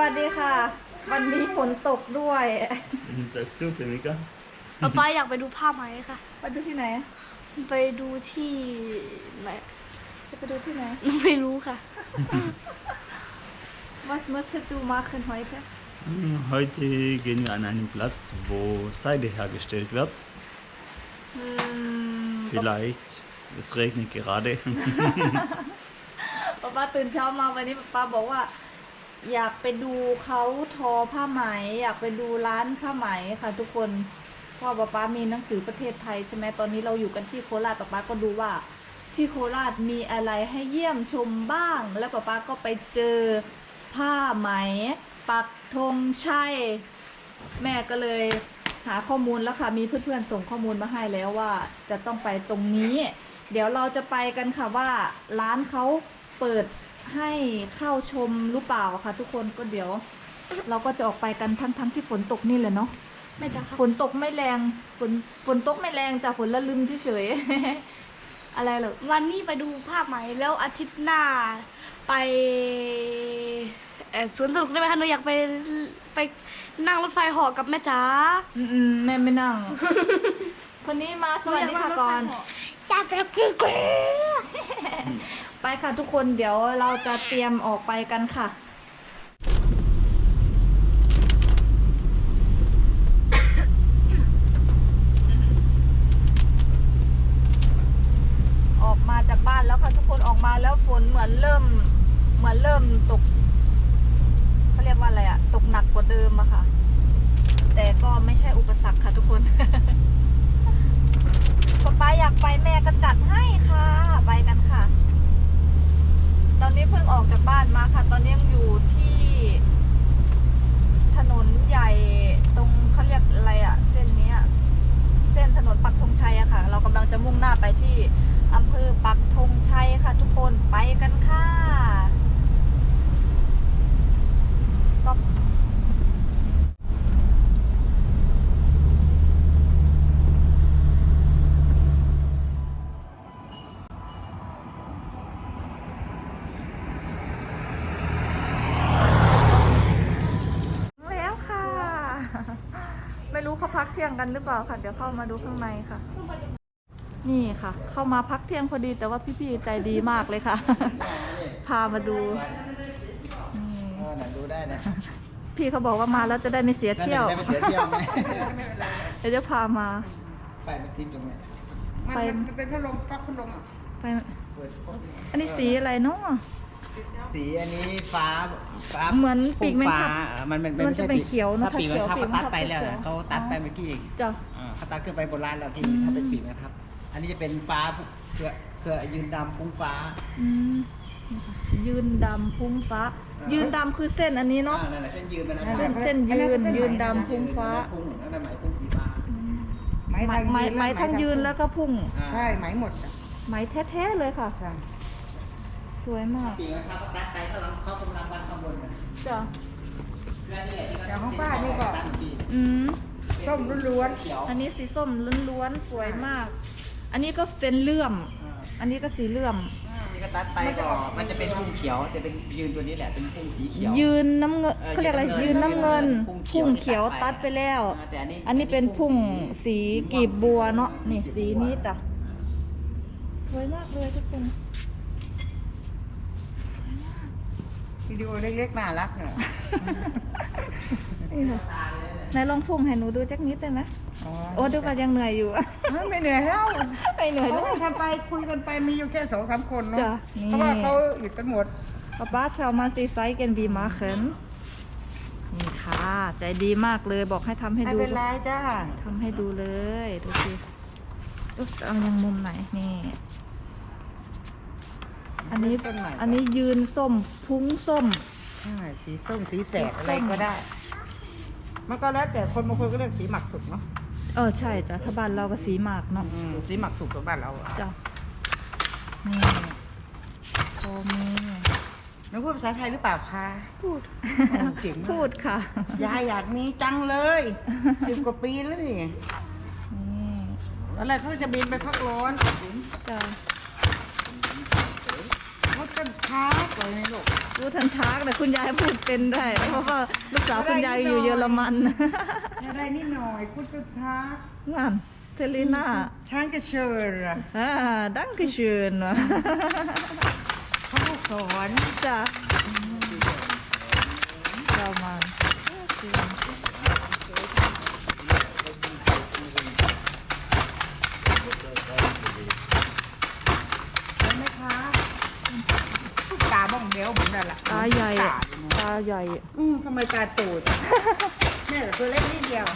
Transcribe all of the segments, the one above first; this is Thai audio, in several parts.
สวัสดีค่ะ วันนี้ฝนตกด้วย Sagst du, Pemika? ป๊าป๊าอยากไปดูผ้าไหมค่ะ ไปดูที่ไหนไปดูที่ไหนจะไปดูที่ไหน ไม่รู้ค่ะ Was möchtest du machen heute Hm, Heute gehen wir an einen Platz, wo Seide hergestellt wird. อืม Vielleicht, es regnet gerade. ป๊าป้าตื่นเช้ามาวันนี้ป๊าป้าบอกว่า อยากไปดูเขาทอผ้าไหม อยากไปดูร้านผ้าไหมค่ะทุกคนเพราะว่าป๊าป้ามีหนังสือประเทศไทยใช่ไหมตอนนี้เราอยู่กันที่โคราชป๊าป้าก็ดูว่า ที่โคราชมีอะไรให้เยี่ยมชมบ้าง แล้วป๊าป้าก็ไปเจอผ้าไหม ปักธงชัยแม่ก็เลยหาข้อมูลแล้วค่ะมีเพื่อนๆส่งข้อมูลมาให้แล้วว่า จะต้องไปตรงนี้ เดี๋ยวเราจะไปกันค่ะว่าร้านเขาเปิด ให้เข้าชมหรือเปล่าค่ะ ทุกคนก็เดี๋ยว เราก็จะออกไปกันทั้งๆที่ฝนตกนี่แหละเนาะแม่จ๋าค่ะฝนตกไม่แรงฝนฝนตกไม่แรงจากฝนละลึมเฉยๆ อะไรเหรอวันนี้ไปดูผ้าไหมแล้วอาทิตย์หน้าไปเอ่อสวนสนุกได้ไหมคะหนูอยากไปไปนั่งรถไฟเหอกับแม่จ๋าอืมๆแม่ไม่นั่ง คนนี้มาสวัสดีค่ะก่อนอยากไปที่ก ไปค่ะทุกคนเดี๋ยวเราจะเตรียมออกไปกันค่ะ ออกมาจากบ้านแล้วค่ะทุกคนออกมาแล้วฝนเหมือนเริ่ม เหมือนเริ่มตกเขาเรียกว่าอะไรอะตกหนักกว่าเดิมอะค่ะ แต่ก็ไม่ใช่อุปสรรคค่ะทุกคน ป๊าป๊าอยากไปแม่ก็จัดให้ค่ะ ไปกันค่ะ ตอนนี้เพิ่งออก จากบ้านมาค่ะ ตอนนี้ยังอยู่ที่ ถนนใหญ่ตรงเขาเรียกอะไรอะเส้นเนี้ย เส้นถนนปักธงชัยอะค่ะ เรากำลังจะมุ่งหน้าไปที่อำเภอปักธงชัยค่ะ ทุกคนไปกันค่ะ stop แล้วค่ะ ไม่รู้เขาพักเที่ยงกันหรือเปล่าค่ะ เดี๋ยวเข้ามาดูข้างในค่ะ นี่ค่ะ เข้ามาพักเที่ยงพอดีแต่ว่าพี่ๆใจดีมากเลยค่ะ พามาดูอืมเออน่ะดูได้นะพี่เขาบอกว่ามาแล้วจะได้ไม่เสียเที่ยวได้ไปเสียเที่ยวไหม เดี๋ยวจะพามา ไปมันติดตรงไหนมันไป มันเป็นพัดลมปลั๊กพัดลมอะไป เปิดปุ๊บอันนี้สีอะไรเนาะ สีอันนี้ฟ้าฟ้าเหมือนปีกแมงฟ้าทับอะมันมันมันจะเป็นเขียวนะถ้าปีกแมงทับถ้าเขียวเขาตัดไปแล้วปีกแมงทับนะเขาตัดไปอ๋อเมื่อกี้เองจ้ะ อ่าเขาตัดขึ้นไปบนร้านแล้วที่อืมถ้าเป็นปีกแมงทับ อันนี้จะเป็นฟ้าเพื่อเพื่อยืนดำปุ้งฟ้า อืมนี่ค่ะยืนดำพุ้งฟ้า อ่ายื ยืนดำคือเส้นอันนี้เนาะ อ่านั่นแหละเส้นยืนมันนะเส้นเส้นยืนยืนดำพุ้งฟ้าพุ่งนั่นน่ะหมายพุ่งสีฟ้าไหมไหมทางไหมยืนไหมทั้งยืนแล้วก็พุ่ง อ่า ใช่ไหมหมดอะไหมแท้ๆเลยค่ะ ใช่ส วยมากปีกแมงทับเขาตัดไปเขากำลังเขากำลังวัดข้างบนกันจ้ะแล้วนี่แหละที่แต่ของป้านี่ก็ตัดอีกทีอืมส้มล้วนเขียวอันนี้สีส้มล้วนๆสวยมาก อันนี้ก็เป็นเลื่อมอ่าอันนี้ก็สีเลื่อมนี่ก็ตัดไปก็มันจะเป็นพุ่งเขียวจะเป็นยืนตัวนี้แหละเป็นพุ่งสีเขียว ยืนน้ำเงินเออเขาเรียกอะไรยืยืนนน้ำน้ำเงิเงินนพุ่พุ่งงเขีเขียยววตัดไปแล้วอ่าแต่อันนี้อันนี้เป็นพุ่งสีกีบบัวเนาะนี่สีนี้จ้ะสวยมากเลยทุกคน ๆ วิดีโอเล็กๆน่ารักเนอะนี่ค่ะไหนลองพุ่งให้หนูดูจักนิดได้ไหมอ๋อโอ้ดูว่ายังเหนื่อยอยู่เฮ้ยไม่เหนื่อยแล้วไม่เหนื่อยเขาด้วยให้ทำไปคุยกันไปมีอยู่แค่สองสามคนเนาะจ้ะนี่เพราะว่าเขาอยู่กันหมดป๊าป้าชาวมาซีไซส์กันบีมาเขินนี่ค่ะใจดีมากเลยบอกให้ทำให้ไม่ดูเป็นไรจ้าทำให้ดูเลย ดูสิอุ๊ยจะเอายังมุมไหนนี่ อันนี้ต้นใหม่อันนี้ยืนส้ม พุ้งส้ม ใช่สีส้มสีแสดสีส้มอะไรก็ได้ มันก็แล้วแต่คนบางคนก็เรียกสีหมักสุกเนาะเออใช่จ้ะถ้าบ้านเราก็สีหมากเนาะอืมสีหมักสุกกับบ้านเราอะจ้ะนี่โคมือน้องพูดภาษาไทยหรือเปล่าคะพูดโอ้เก่งมากพูดค่ะ ยายอยากมีจังเลยสิบกว่าปีแล้วนี่นี่แล้วอะไรเขาจะบินไปพักร้อนจ้ะ เขาต้นค้ากเลยนะลูกพูดทันทักแต่คุณยายพูดเป็นได้ เพราะว่าลูกสาวคุณยายอยู่เยอรมันอะไรนิดหน่อยพูดต้นค้ากนั่นเทลิน่าช้างจะเชิญอะอ่าดังคือชื่นเขาก็สอนจ้ะเรามาเห็นไหมคะตาบ้องเดียวเหมือนกันล่ะตาใหญ่ตาอะตาใหญ่อะอืมทำไมตาตูดแม่เหรอตัวเล็กนิดเดียว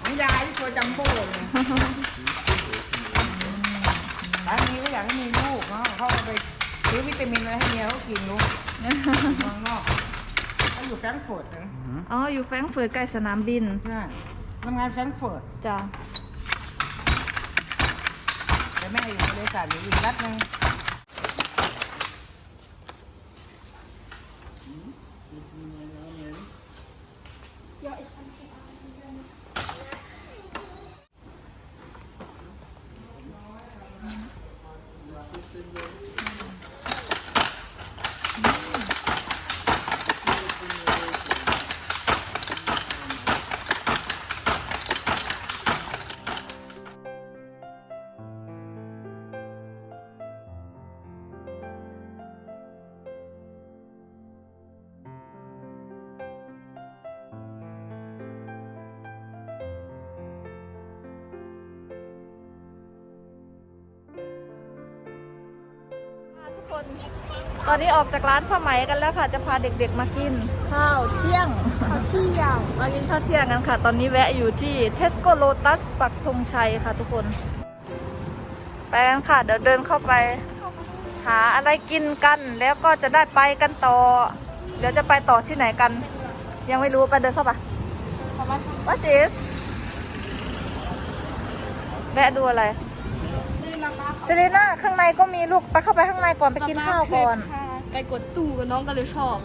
ของยายที่ตัวจัมโบ้เลยสามีก็อยากให้มีลูกเนาะเขาเอาไปซื้อวิตามินอะไรให้เมียเขากินลูกอยู่เมืองนอกเขาอยู่แฟรงก์เฟิร์ตนะอ๋อ อยู่แฟรงก์เฟิร์ตใกล้สนามบิน ใช่ทำงานแฟรงก์เฟิร์ตจ้ะแต่แม่อยู่บริษัทอยู่อีกรัฐหนึง ตอนนี้ออกจากร้านผ้าไหมกันแล้วค่ะ จะพาเด็กๆมากินข้าวเที่ยงที่ยาวมากินข้าวเที่ยงกันค่ะ ตอนนี้แวะอยู่ที่เทสโก้โลตัสปักธงชัยค่ะทุกคน ไปกันค่ะ เดี๋ยวเดินเข้าไป หาอะไรกินกันแล้วก็จะได้ไปกันต่อ เดี๋ยวจะไปต่อที่ไหนกัน ยังไม่รู้ไปเดินเข้าไป What is แวะดูอะไร เจเลน่าข้างในก็มีลูกไปเข้าไปข้างในก่อนไปกินข้าวก่อน ไปกดตู้กับน้องก็เลยชอบ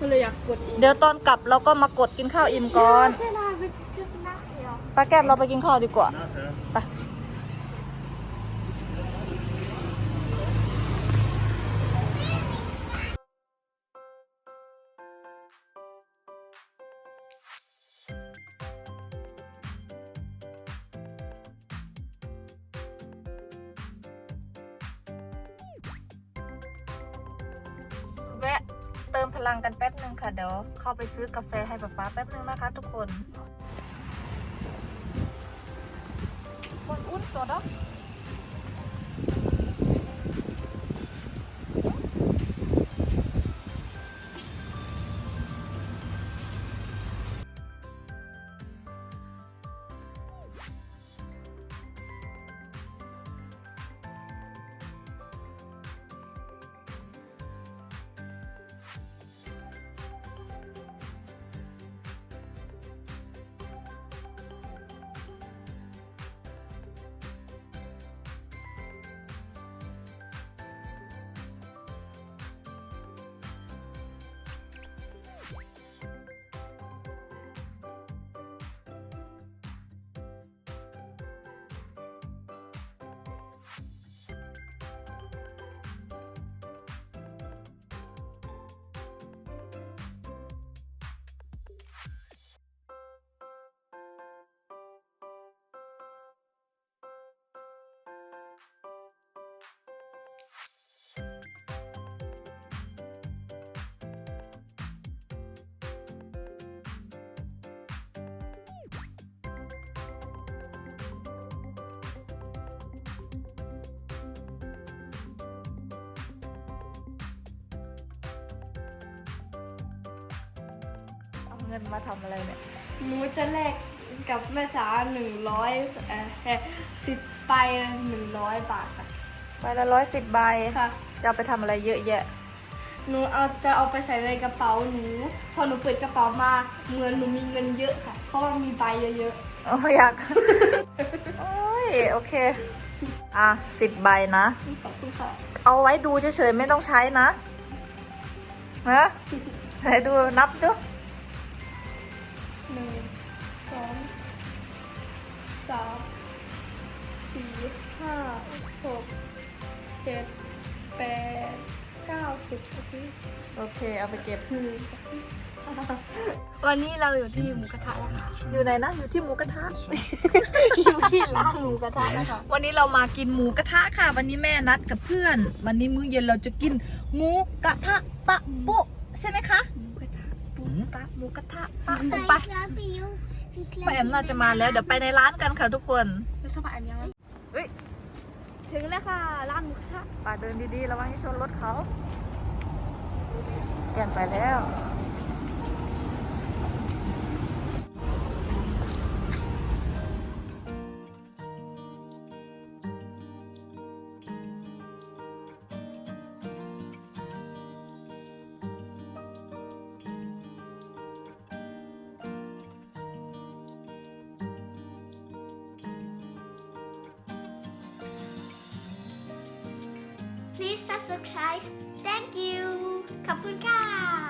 ก็เลยอยากกดอีกเดี๋ยวตอนกลับเราก็มากดกินข้าวอิ่มก่อนเซนาไปจุดนักเดียวป้าแก้มเราไปกินข้าวดีกว่า ไป ติมพลังกันแป๊บนึงค่ะ เดี๋ยวเข้าไปซื้อกาแฟให้ป๊าป๊าแป๊บนึงนะคะทุกคนคนอุ้นตัวเนาะ เอาเงินมาทำอะไรเนี่ย หนูจะแลกกับแม่จ๋าหนึ่งร้อยเอ่อสิบไปหนึ่งร้อยบาทค่ะ ใบละร้อยสิบใบ ค่ะ จะเอาไปทำอะไรเยอะแยะ หนูเอาจะเอาไปใส่ในกระเป๋าหนู พอหนูเปิดกระเป๋ามาเงินหนูมีเงินเยอะค่ะ เพราะว่ามีใบเยอะโอ้อยาก โอ้ย โอเค อะสิบใบนะ ๆขอบคุณค่ะ เอาไว้ดูเฉยๆไม่ต้องใช้นะฮะไหนดูนับดู สามสี่ห้าหกเจ็ดแปดเก้าสิบนาทีโอเค เอาไปเก็บ วันนี้เราอยู่ที่หมูกระทะแล้วค่ะ อยู่ไหนนะอยู่ที่หมูกระทะ อยู่ที่ร้านหมูกระทะแล้วค่ะวันนี้เรามากินหมูกระทะค่ะ วันนี้แม่นัดกับเพื่อน วันนี้มื้อเย็นเราจะกินหมูกระทะปะปุใช่ไหมคะ หมูกระทะปะหมูกระทะปะปุไป ป้าแอมน่าจะมาแล้ว เดี๋ยวไปในร้านกันค่ะทุกคนแล้วสบายอันยังเฮ้ยถึงแล้วค่ะร้านหมูกระทะป่าเดินดีๆระวังให้ชนรถเขาแกนไปแล้ว subscribe. Thank you. ขอบคุณค่ะ